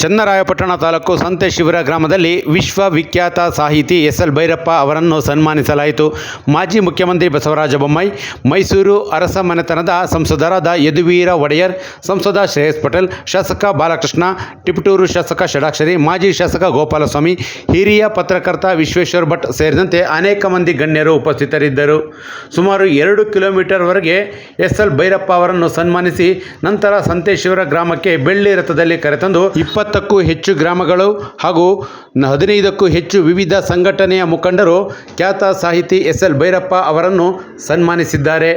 ಚನ್ನರಾಯಪಟ್ಟಣ ತಾಲೂಕು ಸಂತೆ ಶಿವರ ಗ್ರಾಮದಲ್ಲಿ ವಿಶ್ವವಿಖ್ಯಾತ ಸಾಹಿತಿ ಎಸ್ ಎಲ್ ಭೈರಪ್ಪ ಅವರನ್ನು ಸನ್ಮಾನಿಸಲಾಯಿತು. ಮಾಜಿ ಮುಖ್ಯಮಂತ್ರಿ ಬಸವರಾಜ ಬೊಮ್ಮಾಯಿ, ಮೈಸೂರು ಅರಸ ಮನೆತನದ ಸಂಸದರಾದ ಯದುವೀರ ಒಡೆಯರ್, ಸಂಸದ ಶ್ರೇಯಸ್ ಪಟೇಲ್, ಶಾಸಕ ಬಾಲಕೃಷ್ಣ ಟಿಪಟೂರು ಶಾಸಕ ಷಡಾಕ್ಷರಿ, ಮಾಜಿ ಶಾಸಕ ಗೋಪಾಲಸ್ವಾಮಿ, ಹಿರಿಯ ಪತ್ರಕರ್ತ ವಿಶ್ವೇಶ್ವರ ಭಟ್ ಸೇರಿದಂತೆ ಅನೇಕ ಮಂದಿ ಗಣ್ಯರು ಉಪಸ್ಥಿತರಿದ್ದರು. ಸುಮಾರು ಎರಡು ಕಿಲೋಮೀಟರ್ವರೆಗೆ ಎಸ್ ಎಲ್ ಭೈರಪ್ಪ ಅವರನ್ನು ಸನ್ಮಾನಿಸಿ ನಂತರ ಸಂತೇಶ್ವರ ಗ್ರಾಮಕ್ಕೆ ಬೆಳ್ಳಿ ರಥದಲ್ಲಿ ಕರೆತಂದು ಇಪ್ಪತ್ತಕ್ಕೂ ಹೆಚ್ಚು ಗ್ರಾಮಗಳು ಹಾಗೂ ಹದಿನೈದಕ್ಕೂ ಹೆಚ್ಚು ವಿವಿಧ ಸಂಘಟನೆಯ ಮುಖಂಡರು ಖ್ಯಾತ ಸಾಹಿತಿ ಎಸ್ ಎಲ್ ಭೈರಪ್ಪ ಅವರನ್ನು ಸನ್ಮಾನಿಸಿದ್ದಾರೆ.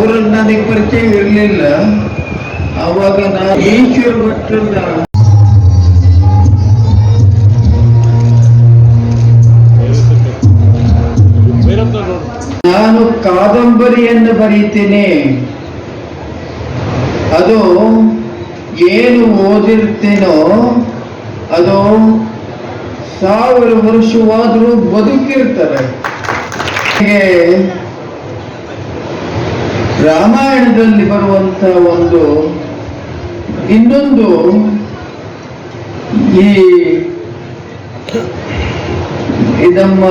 ಅವರನ್ನ ನನಗೆ ಪರಿಚಯ ಇರಲಿಲ್ಲ. ಅವಾಗ ನಾನು ಈಶ್ವರ ಭಟ್ರನ್ನ ನಾನು ಕಾದಂಬರಿಯನ್ನು ಬರೀತೇನೆ. ಅದು ಏನು ಓದಿರ್ತೇನೋ ಅದು ಸಾವಿರ ವರ್ಷವಾದರೂ ಬದುಕಿರ್ತಾರೆ ರಾಮಾಯಣದಲ್ಲಿ ಬರುವಂತ ಒಂದು ಇನ್ನೊಂದು ಈ ಇದಮ್ಮ